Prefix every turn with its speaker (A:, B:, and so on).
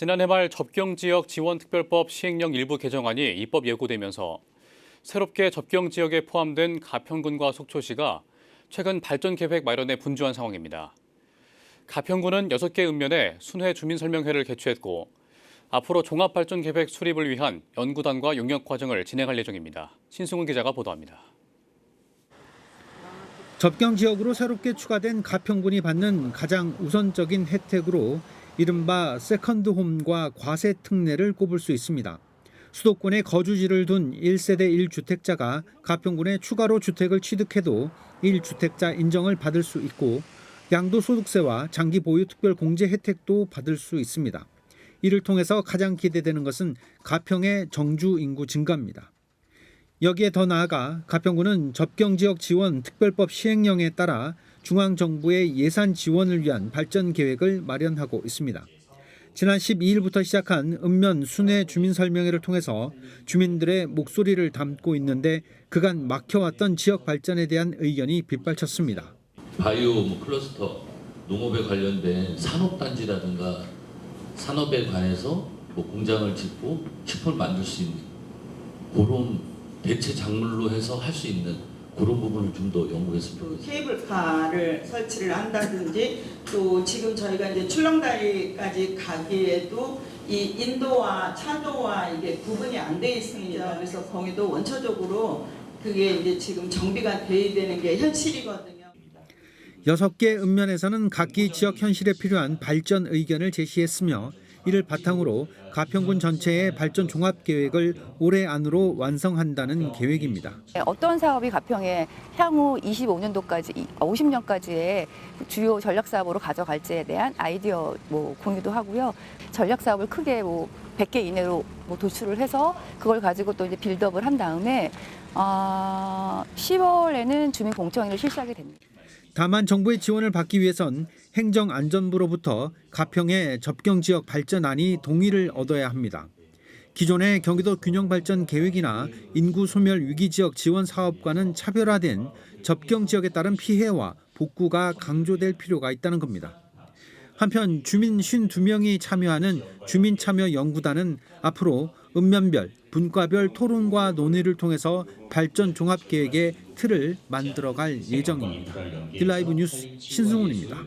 A: 지난해 말 접경지역 지원특별법 시행령 일부 개정안이 입법 예고되면서 새롭게 접경지역에 포함된 가평군과 속초시가 최근 발전계획 마련에 분주한 상황입니다. 가평군은 6개 읍면에 순회 주민설명회를 개최했고 앞으로 종합발전계획 수립을 위한 연구단과 용역 과정을 진행할 예정입니다. 신승훈 기자가 보도합니다.
B: 접경 지역으로 새롭게 추가된 가평군이 받는 가장 우선적인 혜택으로 이른바 세컨드 홈과 과세 특례를 꼽을 수 있습니다. 수도권에 거주지를 둔 1세대 1주택자가 가평군에 추가로 주택을 취득해도 1주택자 인정을 받을 수 있고 양도소득세와 장기 보유 특별 공제 혜택도 받을 수 있습니다. 이를 통해서 가장 기대되는 것은 가평의 정주 인구 증가입니다. 여기에 더 나아가 가평군은 접경지역 지원 특별법 시행령에 따라 중앙정부의 예산 지원을 위한 발전 계획을 마련하고 있습니다. 지난 12일부터 시작한 읍면 순회 주민 설명회를 통해서 주민들의 목소리를 담고 있는데 그간 막혀왔던 지역 발전에 대한 의견이 빗발쳤습니다.
C: 바이오 뭐 클러스터 농업에 관련된 산업단지라든가 산업에 관해서 뭐 공장을 짓고 칩을 만들 수 있는 그런 대체 작물로 해서 할 수 있는 그런 부분을 좀 더 연구했으면
D: 또
C: 좋겠습니다.
D: 케이블카를 설치를 한다든지 또 지금 저희가 이제 출렁다리까지 가기에도 이 인도와 차도와 이게 구분이 안 돼 있습니다. 그래서 거기도 원초적으로 그게 이제 지금 정비가 돼야 되는 게 현실이거든요.
B: 여섯 개 읍면에서는 각기 지역 현실에 필요한 발전 의견을 제시했으며 이를 바탕으로 가평군 전체의 발전 종합 계획을 올해 안으로 완성한다는 계획입니다.
E: 네, 어떤 사업이 가평에 향후 25년도까지, 50년까지의 주요 전략 사업으로 가져갈지에 대한 아이디어 뭐 공유도 하고요. 전략 사업을 크게 뭐 100개 이내로 뭐 도출을 해서 그걸 가지고 또 이제 빌드업을 한 다음에 어, 10월에는 주민 공청회를 실시하게 됩니다.
B: 다만 정부의 지원을 받기 위해선 행정안전부로부터 가평의 접경 지역 발전안이 동의를 얻어야 합니다. 기존의 경기도 균형 발전 계획이나 인구 소멸 위기 지역 지원 사업과는 차별화된 접경 지역에 따른 피해와 복구가 강조될 필요가 있다는 겁니다. 한편 주민 52명이 참여하는 주민 참여 연구단은 앞으로 읍면별, 분과별 토론과 논의를 통해서 발전 종합 계획의 틀을 만들어갈 예정입니다. 딜라이브 뉴스 신승훈입니다.